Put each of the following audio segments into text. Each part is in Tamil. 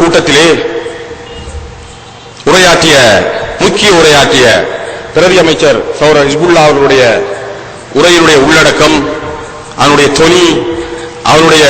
கூட்டத்திலே உரையாற்றிய முக்கிய உரையாற்றிய பிரதி அமைச்சர் சௌர ஹிஸ்புல்லா அவர்களுடைய உரையினுடைய உள்ளடக்கம் அவனுடைய தொனி அவனுடைய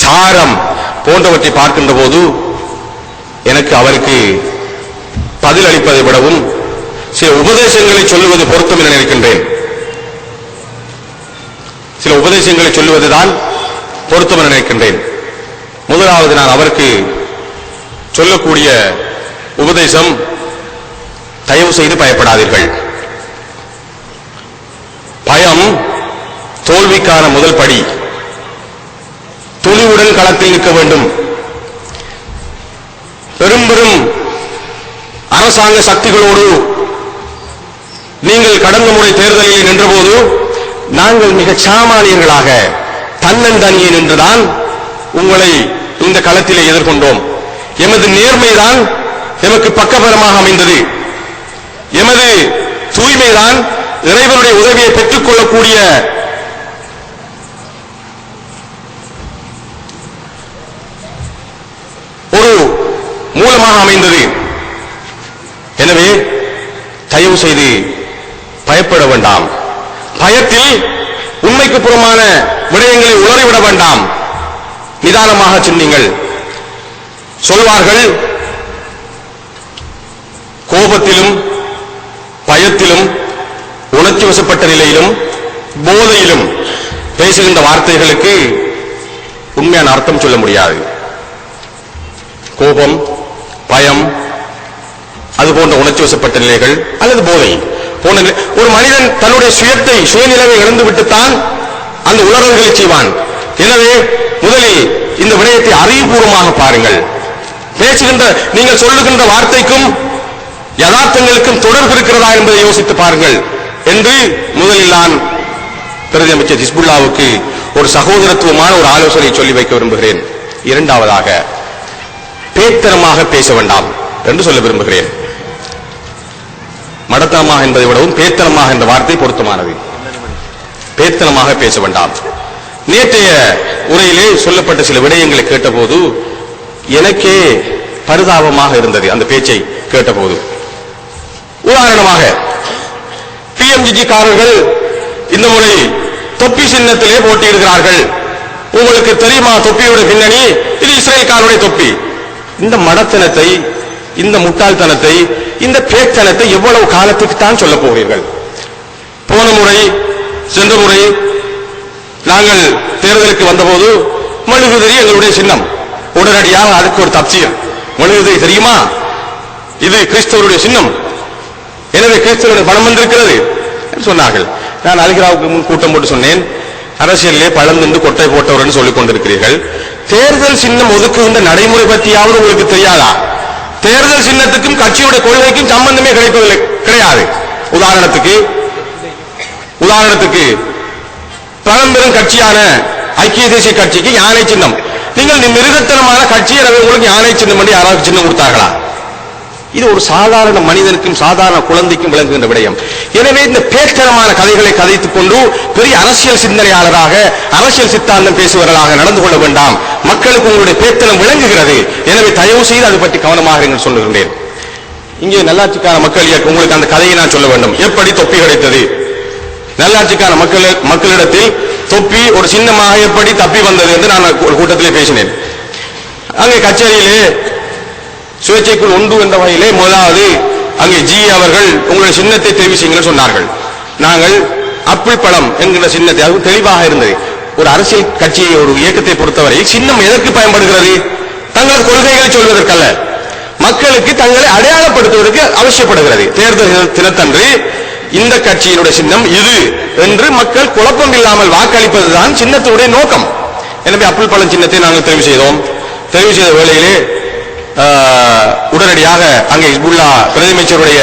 சாரம் போன்றவற்றை பார்க்கின்ற போது எனக்கு அவருக்கு பதில் அளிப்பதை விடவும் சில உபதேசங்களை சொல்லுவது பொருத்தம் என நினைக்கின்றேன். சில உபதேசங்களை சொல்லுவதுதான் பொருத்தம் என நினைக்கின்றேன். முதலாவது நான் அவருக்கு சொல்லக்கூடிய உபதேசம் தயவு செய்து பயப்படாதீர்கள். பயம் தோல்விக்கான முதல் படி. துணிவுடன் களத்தில் நிற்க வேண்டும். பெரும் பெரும் அரசாங்க சக்திகளோடு நீங்கள் கடந்த முறை தேர்தலில் நின்றபோது நாங்கள் மிக சாமானியர்களாக தன்னந்தனியே நின்றுதான் உங்களை இந்த களத்திலே எதிர்கொண்டோம். எமது நேர்மைதான் எமக்கு பக்கபலமாக அமைந்தது. எமது தூய்மைதான் இறைவனுடைய உதவியை பெற்றுக் கொள்ளக்கூடிய ஒரு மூலமாக அமைந்தது. எனவே தயவு செய்து பயப்பட வேண்டாம். பயத்தில் உண்மைக்கு புறமான விடயங்களை உளறிவிட வேண்டாம். நிதானமாக சிந்திங்கள். சொல்வார்கள் கோபத்திலும் பயத்திலும் உணர்ச்சி வசப்பட்ட நிலையிலும் போதையிலும் பேசுகின்ற வார்த்தைகளுக்கு உண்மையான அர்த்தம் சொல்ல முடியாது. கோபம் பயம் அது போன்ற உணர்ச்சி வசப்பட்ட நிலைகள் அல்லது போதை போன்ற ஒரு மனிதன் தன்னுடைய சுயத்தை சுயநிலையை இழந்து விட்டுத்தான் அந்த உணர்வுகளை செய்வான். எனவே முதலில் இந்த விடயத்தை அறிவுபூர்வமாக பாருங்கள். பேசுகின்ற நீங்கள் சொல்லுகின்ற வார்த்தைக்கும் யதார்த்தங்களுக்கும் தொடர்பு இருக்கிறதா என்பதை யோசித்து பாருங்கள் என்று முதலில் நான் பிரதி அமைச்சர் ஹிஸ்புல்லாவுக்கு ஒரு சகோதரத்துவமான ஒரு ஆலோசனை சொல்லி வைக்க விரும்புகிறேன். இரண்டாவதாக பேத்தனமாக பேச வேண்டாம் என்று சொல்ல விரும்புகிறேன். மடத்தனமாக என்பதை விடவும் பேத்தனமாக என்ற வார்த்தை பொருத்தமானது. பேத்தனமாக பேச வேண்டாம். நேற்றைய உரையிலே சொல்லப்பட்ட சில விடயங்களை கேட்டபோது எனக்கே பரிதாபமாக இருந்தது அந்த பேச்சை கேட்டபோது. உதாரணமாக பிஎம்ஜிஜி காரர்கள் இந்த முறை தொப்பி சின்னத்திலே போட்டியிடுகிறார்கள். உங்களுக்கு தெரியுமா தொப்பியோட பின்னணி? இது இஸ்ரேல்காரனுடைய தொப்பி. இந்த மடத்தனத்தை இந்த முட்டாள்தனத்தை இந்த பேத்தனத்தை எவ்வளவு காலத்துக்கு தான் சொல்ல போகிறீர்கள்? போன முறை சென்ற முறை நாங்கள் தேர்தலுக்கு வந்தபோது மெழுகுதிரி எங்களுடைய சின்னம். உடனடியாக அதுக்கு ஒரு தப்சியம். மெழுகுதிரி தெரியுமா? இது கிறிஸ்தவருடைய சின்னம். எனவே கிறிஸ்தவருடைய பணம் வந்திருக்கிறது என்று சொன்னார்கள். நான் அலிகிராவுக்கு முன் கூட்டம் போட்டு சொன்னேன். அரசியலிலே பழம் தின்று கொட்டை போட்டவர் சொல்லிக் கொண்டிருக்கிறீர்கள். தேர்தல் சின்னம் ஒதுக்குகின்ற நடைமுறை பற்றியாவது உங்களுக்கு தெரியாதா? தேர்தல் சின்னத்துக்கும் கட்சியோட கொள்கைக்கும் சம்பந்தமே கிடைப்பதில்லை. கிடையாது. உதாரணத்துக்கு உதாரணத்துக்கு பழம்பெரும் கட்சியான ஐக்கிய தேசிய கட்சிக்கு யானை சின்னம். நீங்கள் மிருகத்தனமான கட்சி எனவே உங்களுக்கு யானை சின்னம் பண்ணி யாராவது சின்னம் கொடுத்தார்களா? இது ஒரு சாதாரண மனிதனுக்கும் சாதாரண குழந்தைக்கும் விளங்குகின்ற விடயம். எனவே இந்த பேச்சரமான கதைகளை கதைத்துக் கொண்டு பெரிய அரசியல் சிந்தனையாளராக அரசியல் சித்தாந்தம் பேசுபவர்களாக நடந்து கொள்ள வேண்டாம். மக்களுக்கு உங்களுடைய பேத்தனம் விளங்குகிறது. எனவே தயவு செய்து அதை பற்றி கவனமாக என்று சொல்லுகின்றேன். இங்கே நல்லாட்சிக்கான மக்கள் இயக்கம் உங்களுக்கு அந்த கதையை நான் சொல்ல வேண்டும். எப்படி தொப்பி கிடைத்தது? நல்லாட்சிக்கான மக்கள் மக்களிடத்தில் தொப்பி ஒரு சின்னமாக எப்படி தப்பி வந்தது என்று நான் ஒரு கூட்டத்திலே பேசினேன். அங்கே கச்சேரியிலே சுயேட்சைக்குள் உண்டு என்ற வகையிலே முதலாவது அங்கே ஜி அவர்கள் உங்களுடைய சின்னத்தை தெரிவு செய்யுங்கள் சொன்னார்கள். நாங்கள் அப்பிள் பழம் என்கிற சின்னத்தை அது தெளிவாக இருந்தது. ஒரு அரசியல் கட்சியை ஒரு இயக்கத்தை பொறுத்தவரை சின்னம் எதற்கு பயன்படுகிறது? தங்களது கொள்கைகளை சொல்வதற்கல்ல. மக்களுக்கு தங்களை அடையாளப்படுத்துவதற்கு அவசியப்படுகிறது. தேர்தல் தினத்தன்று இந்த கட்சியினுடைய சின்னம் இது என்று மக்கள் குழப்பம் இல்லாமல் வாக்களிப்பதுதான் சின்னத்தினுடைய நோக்கம். எனவே அப்புள் பழம் சின்னத்தை நாங்கள் தெரிவு செய்தோம். தெரிவு செய்த வேளையிலே உடனடியாக அங்கே ஹிஸ்புல்லா பிரதிமைச்சருடைய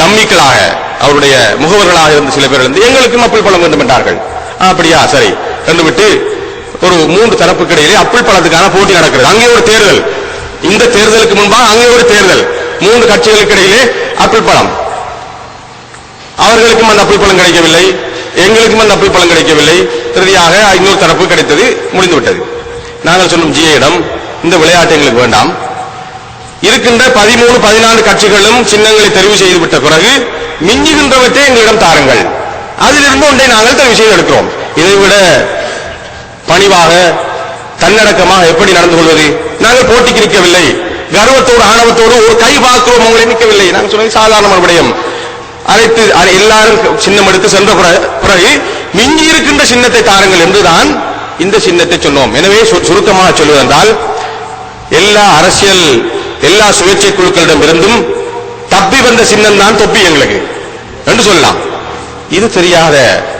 டம்மிக்களாக அவருடைய முகவர்களாக இருந்த சில பேர் இருந்து எங்களுக்கும் அப்புள் பழம் வேண்டும் என்றார்கள். அப்படியா? சரி. என்று விட்டு ஒரு மூன்று தரப்புக்கு இடையிலே அப்புள் பழத்துக்கான போட்டி நடக்கிறது. அங்கே ஒரு தேர்தல். இந்த தேர்தலுக்கு முன்பாக அங்கே ஒரு தேர்தல். மூன்று கட்சிகளுக்கு இடையிலே அப்புள் பழம் அவர்களுக்கும் அந்த அப்பிள் பலன் கிடைக்கவில்லை. எங்களுக்கும் அந்த அப்பிள் பலன் கிடைக்கவில்லை. இறுதியாக இன்னொரு தரப்பு கிடைத்தது முடிந்து விட்டது நாங்கள் சொல்லும் ஜிஏடம் இந்த விளையாட்டு எங்களுக்கு வேண்டாம். இருக்கின்ற பதிமூணு பதினாலு கட்சிகளும் சின்னங்களை தெரிவு செய்து விட்ட பிறகு மிஞ்சுகின்றவற்றை எங்களிடம் தாருங்கள். அதிலிருந்து ஒன்றை நாங்கள் தெரிவு செய்து எடுக்கிறோம். இதைவிட பணிவாக தன்னடக்கமாக எப்படி நடந்து கொள்வது? நாங்கள் போட்டிக்கு நிற்கவில்லை. கர்வத்தோடு ஆணவத்தோடு ஒரு கை பார்க்கிறோம் உங்களை நிற்கவில்லை. நாங்கள் சொன்னது சாதாரண விடயம் அழைத்து எல்லாரும் சின்னம் எடுத்து சென்ற பிற- பிறகு மிஞ்சி இருக்கின்ற சின்னத்தை தாருங்கள் என்றுதான் இந்த சின்னத்தை சொன்னோம். எனவே சு- சுருக்கமாக சொல்வதென்றால் எல்லா அரசியல் எல்லா சுயேட்சை குழுக்களிடம் இருந்தும் தப்பி வந்த சின்னம் தான் தொப்பி எங்களுக்கு என்று சொல்லலாம். இது தெரியாத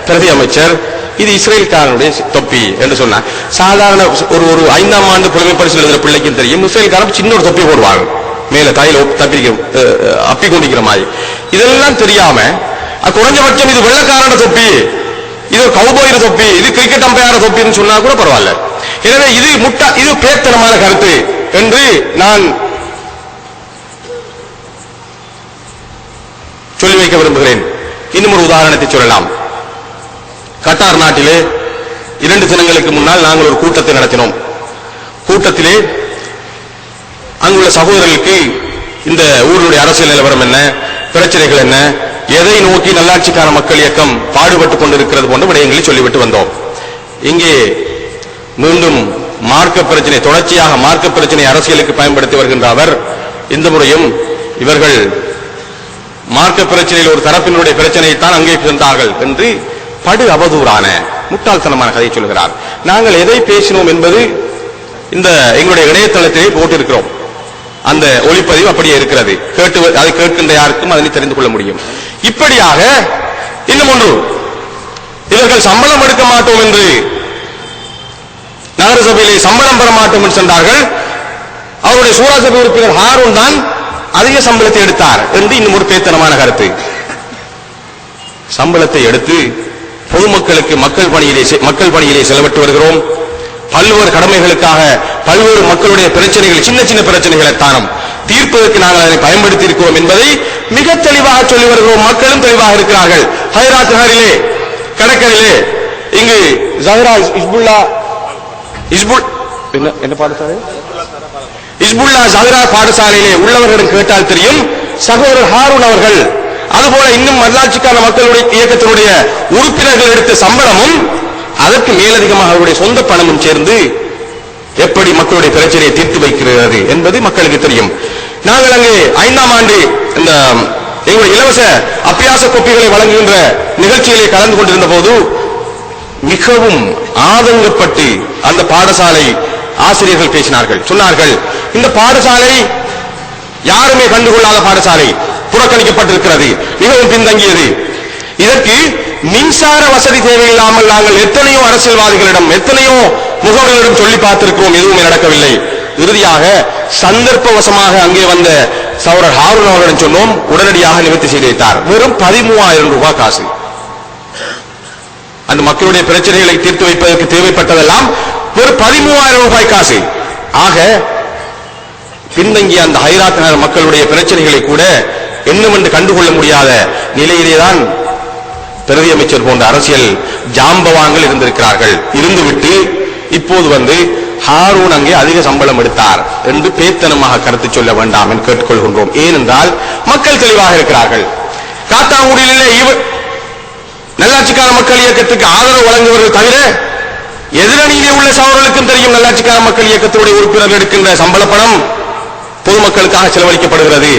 பிரதி அமைச்சர் இது இஸ்ரேல்காரனுடைய தொப்பி என்று சொன்னார். சாதாரண ஒரு ஒரு ஐந்தாம் ஆண்டு புலமை பரிசு எழுதுகிற பிள்ளைக்கும் தெரியும் இஸ்ரேல்காரன் சின்ன ஒரு தொப்பி போடுவாங்க மேல தலையில தப்பிக்க அப்பி கொண்டிருக்கிற மாதிரி. இதெல்லாம் தெரியாம குறைஞ்சபட்சம் இது வெள்ளக்காரன தொப்பி இது ஒரு கவுபாயிர தொப்பி இது கிரிக்கெட் அம்பையார தொப்பின்னு சொன்னா கூட பரவாயில்ல. எனவே இது முட்டா இது பேத்தனமான கருத்து என்று நான் சொல்லி வைக்க விரும்புகிறேன். இன்னும் ஒரு உதாரணத்தை சொல்லலாம். கட்டார் நாட்டிலே இரண்டு தினங்களுக்கு முன்னால் நாங்கள் ஒரு கூட்டத்தை நடத்தினோம். கூட்டத்திலே அங்குள்ள சகோதரர்களுக்கு இந்த ஊருடைய அரசியல் நிலவரம் என்ன? பிரச்சனைகள் என்ன? எதை நோக்கி நல்லாட்சிக்கான மக்கள் இயக்கம் பாடுபட்டுக் கொண்டிருக்கிறது போன்ற விடயங்களை சொல்லிவிட்டு வந்தோம். இங்கே மீண்டும் மார்க்க பிரச்சனை தொடர்ச்சியாக மார்க்க பிரச்சனை அரசியலுக்கு பயன்படுத்தி வருகின்ற அவர் இந்த முறையும் இவர்கள் மார்க்க பிரச்சனையில் ஒரு தரப்பினுடைய பிரச்சனையைத்தான் அங்கே இருந்தார்கள் என்று படு அவதூறான முட்டாள்தனமான கதையை சொல்கிறார். நாங்கள் எதை பேசினோம் என்பது இந்த எங்களுடைய இணையதளத்திலே போட்டிருக்கிறோம். அந்த ஒளிப்பதிவு அப்படியே இருக்கிறது. கேட்டு அதை கேட்கின்ற யாருக்கும் அதனை தெரிந்து கொள்ள முடியும். இப்படியாக இன்னும் ஒன்று. இவர்கள் சம்பளம் எடுக்க மாட்டோம் என்று நகரசபையிலே சம்பளம் பெற மாட்டோம் என்று சொன்னார்கள். அவருடைய சூராசபை உறுப்பினர் ஹாரூன் தான் அதிக சம்பளத்தை எடுத்தார் என்று இன்னும் ஒரு பேத்தனமான கருத்து. சம்பளத்தை எடுத்து பொதுமக்களுக்கு மக்கள் பணியிலே செ- மக்கள் பணியிலே செலவிட்டு வருகிறோம். பல்வேறு கடமைகளுக்காக பல்வேறு மக்களுடைய பிரச்சனைகள் சின்ன சின்ன பிரச்சனைகளை தானம். தீர்ப்பதற்கு நாங்கள் அதனை பயன்படுத்தி இருக்கிறோம் என்பதை மிக தெளிவாக சொல்லி வருகிறோம். மக்களும் தெளிவாக இருக்கிறார்கள். ஹைராத் நகரிலே கடற்கரையிலே இங்கு ஜஹரா இஸ்புல்லா இஸ்புல் என்ன என்ன பாடசாலை? இஸ்புல்லா ஜஹரா பாடசாலையிலே உள்ளவர்களிடம் கேட்டால் தெரியும் சகோதரர் ஹாரூன் அவர்கள் அதுபோல இன்னும் வரலாற்றுக்கான மக்களுடைய இயக்கத்தினுடைய உறுப்பினர்கள் எடுத்த சம்பளமும் அதற்கு மேலதிகமாக அவருடைய சொந்த பணமும் சேர்ந்து எப்படி மக்களுடைய பிரச்சனையை தீர்த்து வைக்கிறது என்பது மக்களுக்கு தெரியும். நாங்கள் அங்கே ஐந்தாம் ஆண்டு இந்த எங்களுடைய இலவச அபியாச கோப்பிகளை வழங்குகின்ற நிகழ்ச்சியிலே கலந்து கொண்டிருந்த போது மிகவும் ஆதங்கப்பட்டு அந்த பாடசாலை ஆசிரியர்கள் பேசினார்கள். சொன்னார்கள் இந்த பாடசாலை யாருமே கண்டுகொள்ளாத பாடசாலை புறக்கணிக்கப்பட்டிருக்கிறது மிகவும் பின்தங்கியது. இதற்கு மின்சார வசதி தேவையில்லாமல் நாங்கள் எத்தனையோ அரசியல்வாதிகளிடம் எத்தனையோ முகவர்களிடம் சொல்லி பார்த்திருக்கிறோம். எதுவுமே நடக்கவில்லை. இறுதியாக சந்தர்ப்பவசமாக அங்கே வந்த சௌரர் ஹாரூன் அவர்களிடம் சொன்னோம். உடனடியாக நிவர்த்தி செய்து வைத்தார். வெறும் பதிமூவாயிரம் ரூபாய் காசு. அந்த மக்களுடைய பிரச்சனைகளை தீர்த்து வைப்பதற்கு தேவைப்பட்டதெல்லாம் ஒரு பதிமூவாயிரம் ரூபாய் காசு. ஆக பின்தங்கிய அந்த ஹைராத் நகர் மக்களுடைய பிரச்சனைகளை கூட என்னவென்று கண்டுகொள்ள முடியாத நிலையிலேதான் பிரதி அமைச்சர் போன்ற அரசியல் ஜாம்பவான்கள் இருந்திருக்கிறார்கள். இருந்துவிட்டு இப்போது வந்து ஹாரூன் அங்கே அதிக சம்பளம் எடுத்தார் என்று பேத்தனமாக கருத்து சொல்ல வேண்டாம் என்று கேட்டுக்கொள்கின்றோம். ஏனென்றால் மக்கள் தெளிவாக இருக்கிறார்கள். காத்தாங்குடியிலே இவர் நல்லாட்சிக்கான மக்கள் இயக்கத்துக்கு ஆதரவு வழங்குவர்கள் தவிர எதிரணியிலே உள்ள சகோதரர்களுக்கும் தெரியும் நல்லாட்சிக்கான மக்கள் இயக்கத்தினுடைய உறுப்பினர்கள் எடுக்கின்ற சம்பள பணம் பொதுமக்களுக்காக செலவழிக்கப்படுகிறது.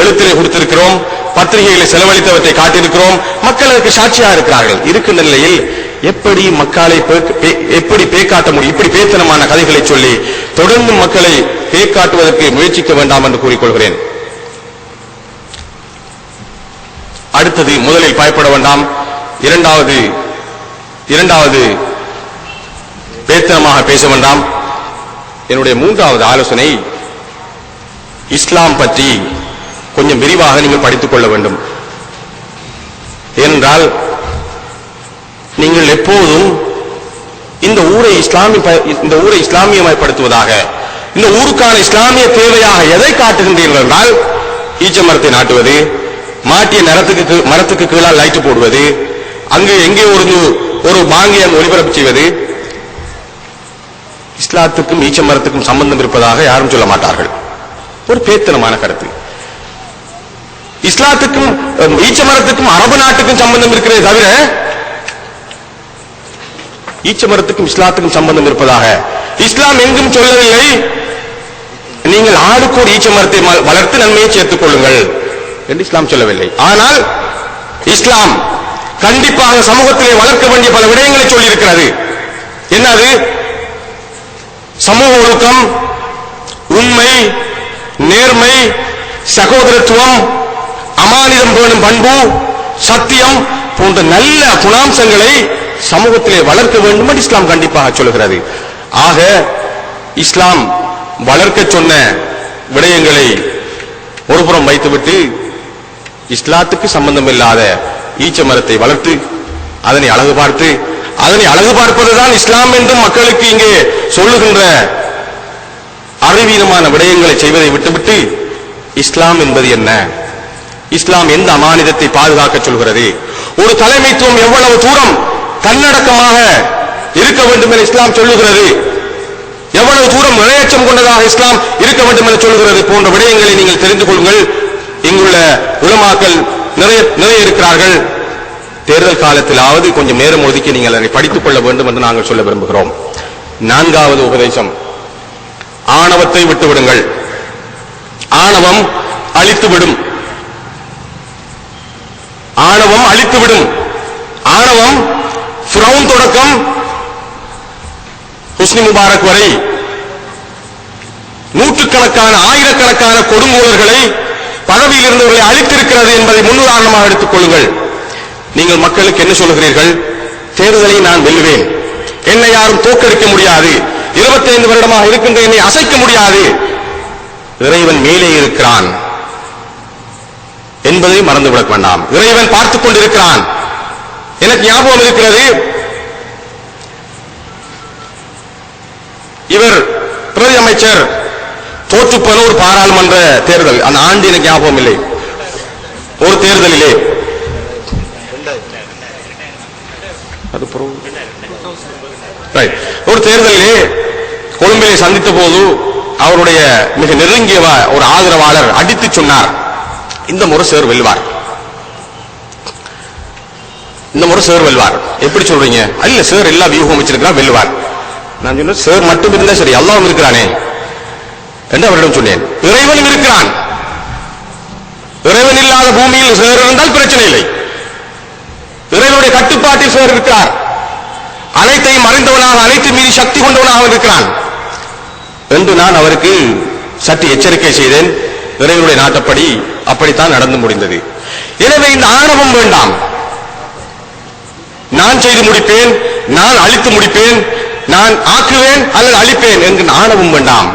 எழுத்திலே கொடுத்திருக்கிறோம். பத்திரிகைகளை செலவழித்தவற்றை காட்டியிருக்கிறோம். மக்கள் அதற்கு சாட்சியாக இருக்கிறார்கள். இருக்கின்ற நிலையில் எப்படி மக்களை பே- எப்படி பேக்காட்ட முடியும்? இப்படி பேத்தனமான கதைகளை சொல்லி தொடர்ந்து மக்களை பேக்காட்டுவதற்கு முயற்சிக்க வேண்டாம் என்று கூறிக்கொள்கிறேன். அடுத்தது முதலில் பயப்பட வேண்டாம். இரண்டாவது இரண்டாவது பேத்தனமாக பேச வேண்டாம். என்னுடைய மூன்றாவது ஆலோசனை இஸ்லாம் பற்றி கொஞ்சம் விரிவாக நீங்கள் படித்துக் கொள்ள வேண்டும். ஏனென்றால் நீங்கள் எப்போதும் இந்த ஊரை இஸ்லாமிய இந்த ஊரை இஸ்லாமியமயப்படுத்துவதாக இந்த ஊருக்கான இஸ்லாமிய தேவையாக எதை காட்டுகின்றீர்கள் என்றால் ஈச்ச மரத்தை நாட்டுவது மாட்டிய மரத்துக்கு கீழ்- மரத்துக்கு கீழால் லைட் போடுவது அங்கு எங்கே ஒரு ஒரு மாங்கியம் அங்கு ஒளிபரப்பு செய்வது இஸ்லாத்துக்கும் ஈச்ச மரத்துக்கும் சம்பந்தம் இருப்பதாக யாரும் சொல்ல மாட்டார்கள். ஒரு பேத்தனமான கருத்து. இஸ்லாத்துக்கும் ஈச்ச மரத்துக்கும் அரபு நாட்டுக்கும் சம்பந்தம் இருக்கிறதே தவிர ஈச்ச மரத்துக்கும் இஸ்லாத்துக்கும் சம்பந்தம் இருப்பதாக. இஸ்லாம் எங்கும் சொல்லவில்லை. நீங்கள் ஆளுக்கு ஒரு ஈச்ச மரத்தை ம- வளர்த்து நன்மையை சேர்த்துக் கொள்ளுங்கள் என்று இஸ்லாம் சொல்லவில்லை. ஆனால் இஸ்லாம் கண்டிப்பாக சமூகத்திலே வளர்க்க வேண்டிய பல விடயங்களை சொல்லியிருக்கிறது. என்னது? சமூக ஒழுக்கம் உண்மை நேர்மை சகோதரத்துவம் அமானிதம் பேணும் பண்பு சத்தியம் போன்ற நல்ல குணாம்சங்களை சமூகத்திலே வளர்க்க வேண்டும் என்று இஸ்லாம் கண்டிப்பாக சொல்கிறது ஆக இஸ்லாம் வளர்க்க சொன்ன விடயங்களை ஒருபுறம் வைத்துவிட்டு இஸ்லாத்துக்கு சம்பந்தம் இல்லாத ஈச்ச மரத்தை வளர்த்து அதனை அழகு பார்த்து அதனை அழகு பார்ப்பதுதான் இஸ்லாம் என்றும் மக்களுக்கு இங்கே சொல்லுகின்ற அறிவீனமான விடயங்களை செய்வதை விட்டுவிட்டு இஸ்லாம் என்பது என்ன? இஸ்லாம் எந்த அமானிதத்தை பாதுகாக்க சொல்கிறது? ஒரு தலைமைத்துவம் எவ்வளவு தூரம் தன்னடக்கமாக இருக்க வேண்டும் என இஸ்லாம் சொல்லுகிறது? எவ்வளவு தூரம் இரையச்சம் கொண்டதாக இஸ்லாம் இருக்க வேண்டும் என சொல்கிறது போன்ற விடயங்களை நீங்கள் தெரிந்து கொள்ளுங்கள். இங்குள்ள உலமாக்கள் நிறைய நிறைய இருக்கிறார்கள். தேர்தல் காலத்திலாவது கொஞ்சம் நேரம் ஒதுக்கி நீங்கள் அதை படித்துக் கொள்ள வேண்டும் என்று நாங்கள் சொல்ல விரும்புகிறோம். நான்காவது உபதேசம். ஆணவத்தை விட்டுவிடுங்கள். ஆணவம் அழித்துவிடும். ஆணவம் அழித்துவிடும். ஆணவம் ஃபிரௌன் தொடக்கம் ஹுஸ்னி முபாரக் வரை. நூற்றுக்கணக்கான ஆயிரக்கணக்கான கொடுங்கோலர்களை பதவியில் இருந்தவர்களை அழித்திருக்கிறது என்பதை முன்னுதாரணமாக எடுத்துக் கொள்ளுங்கள். நீங்கள் மக்களுக்கு என்ன சொல்லுகிறீர்கள்? தேர்தலை நான் வெல்லுவேன். என்னை யாரும் தோற்கடிக்க முடியாது. 25 வருடமாக இருக்கின்ற என்னை அசைக்க முடியாது. இறைவன் மேலே இருக்கிறான். என்பதை மறந்துவிட வேண்டாம். இறைவன் பார்த்துக் கொண்டிருக்கிறான். எனக்கு ஞாபகம் இருக்கிறது இவர் பிரதி அமைச்சர் தோற்றுப்போன ஒரு பாராளுமன்ற தேர்தல். அந்த ஆண்டு எனக்கு ஞாபகம் இல்லை. ஒரு தேர்தலிலே. ஒரு தேர்தலிலே கொழும்பிலே சந்தித்த போது அவருடைய மிக நெருங்கிய ஒரு ஆதரவாளர் அடித்து சொன்னார். இந்த முறை சேர் வெல்வார். இந்த முறை சேர் வெல்வார். எப்படி சொல்றீங்க? அல்ல சேர் எல்லா வியூகம் வச்சிருக்கிறான் வெல்வார் நான் சொன்னேன் சேர் மட்டும் இருந்தா சரி அல்லாவும் இருக்கிறானே. என்று அவரிடம் சொன்னேன். இறைவன் இருக்கிறான். இறைவன் இல்லாத பூமியில் சேர் இருந்தால் பிரச்சனை இல்லை. இறைவனுடைய கட்டுப்பாட்டில் சேர் இருக்கிறார். அனைத்தையும் அறிந்தவனாக அனைத்து மீறி சக்தி கொண்டவனாக இருக்கிறான். என்று நான் அவருக்கு சற்று எச்சரிக்கை செய்தேன். இறைவனுடைய நாட்டப்படி அப்படித்தான் நடந்து முடிந்தது. எனவே இந்த ஆணவம் வேண்டாம். நான் செய்து முடிப்பேன் நான் அழித்து முடிப்பேன் நான் ஆக்குவேன் அல்லது அழிப்பேன் என்று ஆணவம் வேண்டாம்.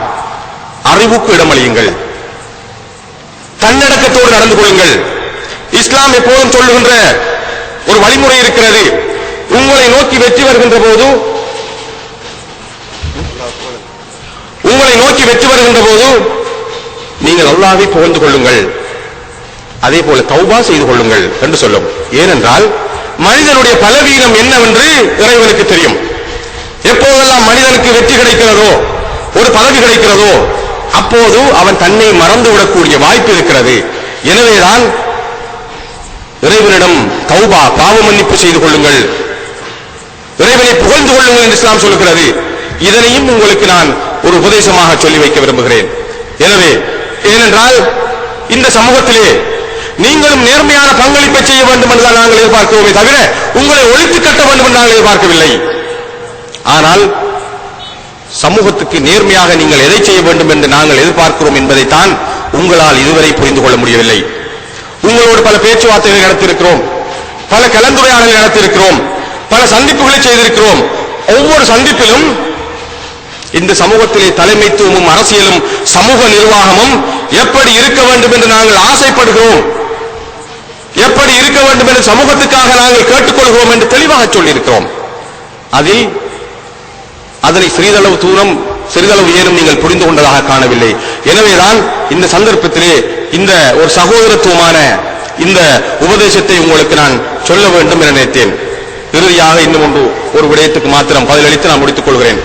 அறிவுக்கு இடமளியுங்கள். தன்னடக்கத்தோடு நடந்து கொள்ளுங்கள். இஸ்லாம் எப்போதும் சொல்லுகின்ற ஒரு வழிமுறை இருக்கிறது. உங்களை நோக்கி வெற்றி வருகின்ற போது உங்களை நோக்கி வெற்றி வருகின்ற போது நீங்கள் அல்லாவை புகழ்ந்து கொள்ளுங்கள். அதே போல தௌபா செய்து கொள்ளுங்கள் என்று சொல்லும் ஏனென்றால் மனிதனுடைய பலவீனம் என்னவென்று இறைவனுக்கு தெரியும். எப்போதெல்லாம் மனிதனுக்கு வெற்றி கிடைக்கிறதோ ஒரு பதவி கிடைக்கிறதோ அப்போது அவன் தன்னை மறந்து விடக்கூடிய வாய்ப்பு இருக்கிறது. எனவேதான் இறைவனிடம் தௌபா பாவ மன்னிப்பு செய்து கொள்ளுங்கள். இறைவனை புகழ்ந்து கொள்ளுங்கள் என்று இஸ்லாம் சொல்லுகிறது இதனையும் உங்களுக்கு நான் ஒரு உபதேசமாக சொல்லி வைக்க விரும்புகிறேன். எனவே ஏனென்றால் இந்த சமூகத்திலே நீங்களும் நேர்மையான பங்களிப்பை செய்ய வேண்டும் என்றுதான் நாங்கள் எதிர்பார்க்கிறோமே தவிர உங்களை ஒழித்து கட்ட வேண்டும் என்று நாங்கள் எதிர்பார்க்கவில்லை. ஆனால் சமூகத்துக்கு நேர்மையாக நீங்கள் எதை செய்ய வேண்டும் என்று நாங்கள் எதிர்பார்க்கிறோம் என்பதைத்தான் உங்களால் இதுவரை புரிந்து கொள்ள முடியவில்லை. உங்களோடு பல பேச்சுவார்த்தைகளை நடத்தியிருக்கிறோம். பல கலந்துரையாடல்களை நடத்தியிருக்கிறோம். பல சந்திப்புகளை செய்திருக்கிறோம். ஒவ்வொரு சந்திப்பிலும் இந்த சமூகத்திலே தலைமைத்துவமும் அரசியலும் சமூக நிர்வாகமும் எப்படி இருக்க வேண்டும் என்று நாங்கள் ஆசைப்படுகிறோம். எப்படி இருக்க வேண்டும் என்று சமூகத்துக்காக நாங்கள் கேட்டுக்கொள்கிறோம் என்று தெளிவாக சொல்லியிருக்கிறோம். அதில் அதனை சிறிதளவு தூரம் சிறிதளவு ஏனும் நீங்கள் புரிந்து கொண்டதாக காணவில்லை. எனவேதான் இந்த சந்தர்ப்பத்திலே இந்த ஒரு சகோதரத்துவமான இந்த உபதேசத்தை உங்களுக்கு நான் சொல்ல வேண்டும் என நினைத்தேன். இறுதியாக இன்னும் ஒன்று ஒரு விடயத்துக்கு மாத்திரம் பதிலளித்து நான் முடித்துக் கொள்கிறேன்.